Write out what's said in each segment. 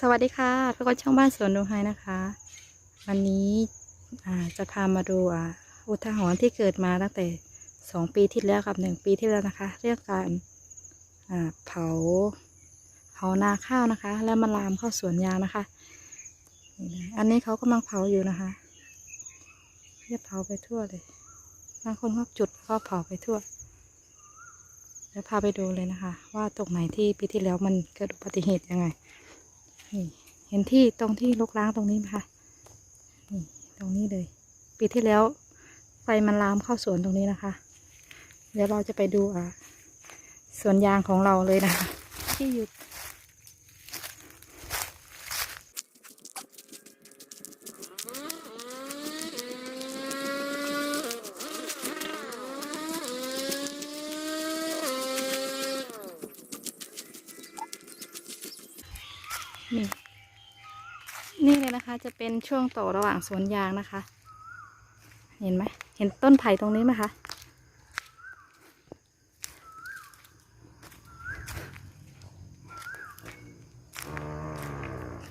สวัสดีค่ะพบกับช่องบ้านสวนดวงไฮนะคะ วันนี้จะพามาดูอุทาหรณ์ที่เกิดมาตั้งแต่สองปีที่แล้วกับหนึ่งปีที่แล้วนะคะ เรื่องการเผาเผานาข้าวนะคะ แล้วมาลามเข้าสวนยางนะคะ อันนี้เขากำลังเผาอยู่นะคะเรียบเผาไปทั่วเลยบางคนก็จุดก็เผาไปทั่วเดี๋ยวพาไปดูเลยนะคะ ว่าตรงไหนที่ปีที่แล้วมันเกิดอุบัติเหตุยังไง เห็นที่ตรงที่ลกล้างตรงนี้ไหมคะนี่ตรงนี้เลย ปีที่แล้วไฟมันลามเข้าสวนตรงนี้นะคะ เดี๋ยวเราจะไปดูอะสวนยางของเราเลยนะคะที่อยู่ นี่ นี่เลยนะคะ จะเป็นช่วงต่อระหว่างสวนยางนะคะ เห็นไหม เห็นต้นไผ่ตรงนี้ไหมคะ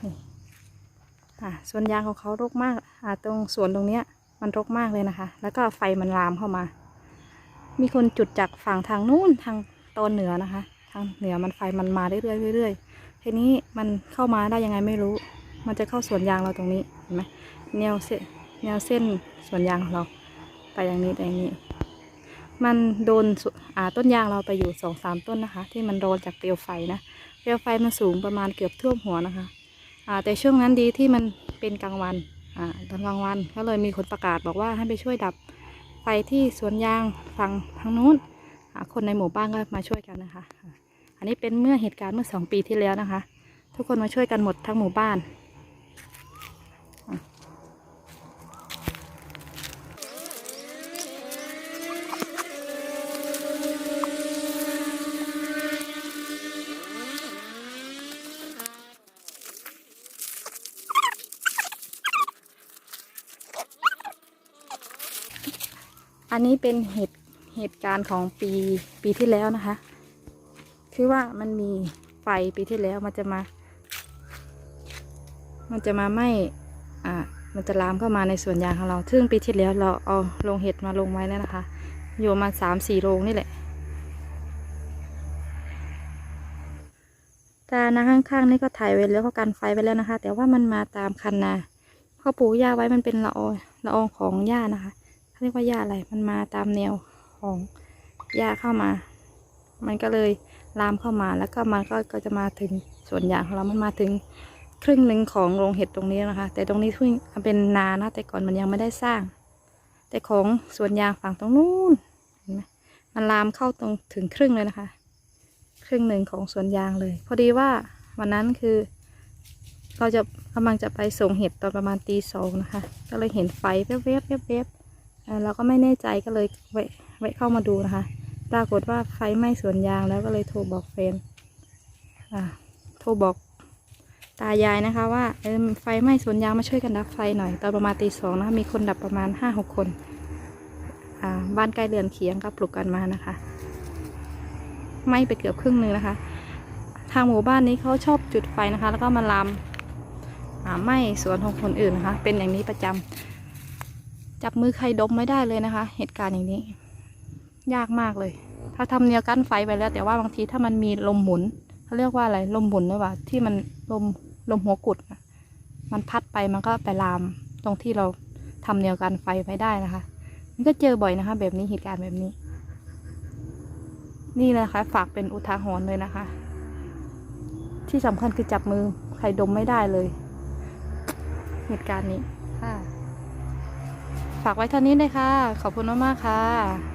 นี่อ่าสวนยางของเขารกมาก อ่าตรงสวนตรงเนี้ย มันรกมากเลยนะคะ แล้วก็ไฟมันลามเข้ามา มีคนจุดจากฝั่งทางนู้นทางตอนเหนือนะคะ ทางเหนือมันไฟมันมาเรื่อยๆเรื่อยๆ ทีนี้มันเข้ามาได้ยังไงไม่รู้ มันจะเข้าสวนยางเราตรงนี้เห็นไหมแนวเส้นแนวเส้นสวนยางของเรา ไปอย่างนี้ไปอย่างนี้ มันโดนอ่าต้นยางเราไปอยู่สองสามต้นนะคะ ที่มันโดนจากเปลวไฟนะเปลวไฟมันสูงประมาณเกือบท่วมหัวนะคะอ่าแต่ช่วงนั้นดีที่มันเป็นกลางวันอ่าตอนกลางวันก็เลยมีคนประกาศบอกว่าให้ไปช่วยดับไฟที่สวนยางฝั่งทางนู้นอ่าคนในหมู่บ้านก็มาช่วยกันนะคะ อันนี้เป็นเมื่อเหตุการณ์เมื่อสองปีที่แล้วนะคะ ทุกคนมาช่วยกันหมดทั้งหมู่บ้านอันนี้เป็นเหตุเหตุการณ์ของปีปีที่แล้วนะคะ คือว่ามันมีไฟปีที่แล้วมันจะมา มันจะมาไหมอ่ามันจะลามเข้ามาในสวนยางของเรา ซึ่งปีที่แล้วเราเอาลงเห็ดมาลงไว้แล้วนะคะอยู่มาสามสี่โรงนี่แหละ ตานะข้างๆนี่ก็ถ่ายไว้แล้วก็กันไฟไปแล้วนะคะ แต่ว่ามันมาตามคันนาเขาปลูกหญ้าไว้มันเป็นละอองละอองของหญ้านะคะเขาเรียกว่าหญ้าอะไร มันมาตามแนวของหญ้าเข้ามา มันก็เลยลามเข้ามาแล้วก็มันก็ก็จะมาถึงส่วนยางของเรามันมาถึงครึ่งหนึ่งของโรงเห็ดตรงนี้นะคะ แต่ตรงนี้เพิ่งเป็นนานะแต่ก่อนมันยังไม่ได้สร้าง แต่ของสวนยางฝั่งตรงนู้นเห็นไหมมันลามเข้าตรงถึงครึ่งเลยนะคะ ครึ่งหนึ่งของสวนยางเลย พอดีว่าวันนั้นคือ เราจะกำลังจะไปส่งเห็ดตอนประมาณตีสองนะคะ ก็เลยเห็นไฟแวบๆแวบๆเอ่อเราก็ไม่แน่ใจก็เลยแวะแวะเข้ามาดูนะคะ ปรากฏว่าไฟไหม้สวนยางแล้วก็เลยโทรบอกแฟนอ่าโทรบอกตายายนะคะว่าเออไฟไหม้สวนยางมาช่วยกันดับไฟหน่อยตอนประมาณตีสองนะคะมีคนดับประมาณห้าหกคนอ่าบ้านใกล้เรือนเคียงก็ปลุกกันมานะคะไหม้ไปเกือบครึ่งหนึงนะคะ ทางหมู่บ้านนี้เขาชอบจุดไฟนะคะ แล้วก็มาลามไหม้สวนของคนอื่นนะคะ เป็นอย่างนี้ประจำจับมือใครดมไม่ได้เลยนะคะ เหตุการณ์อย่างนี้ ยากมากเลย ถ้าทำแนวกั้นไฟไปแล้ว แต่ว่าบางทีถ้ามันมีลมหมุนเขาเรียกว่าอะไรลมหมุนหรือเปล่าที่มันลมลมหัวกุดมันพัดไปมันก็ไปลามตรงที่เราทำแนวกันไฟไปได้นะคะ มันก็เจอบ่อยนะคะ แบบนี้เหตุการณ์แบบนี้ นี่นะคะ ฝากเป็นอุทาหรณ์เลยนะคะ ที่สำคัญคือจับมือใครดมไม่ได้เลย เหตุการณ์นี้ค่ะ ฝากไว้เท่านี้เลยค่ะ ขอบคุณมากๆค่ะ